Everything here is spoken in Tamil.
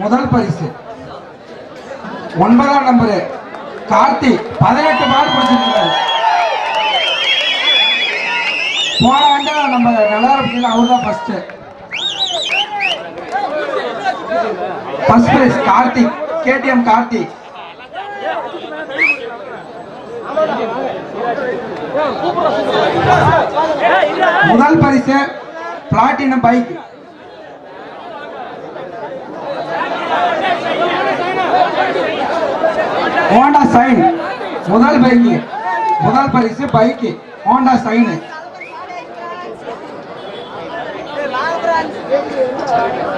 முதல் பரிசு. ஒன்பதாம் நம்பரு கார்த்தி பதினெட்டு மார்க் பிடிச்சிருக்காரு. போன ஆண்டு நம்ம நல்லாரப்பட்டியில் அவர் தான் first first prize Karthik KTM Karthik முதல் பரிசு பிளாட்டினம் பைக் ஹோண்டா சைன் முதல் பைக்கு முதல் பரிசு பைக்கு ஹோண்டா சைனு கை தட்டி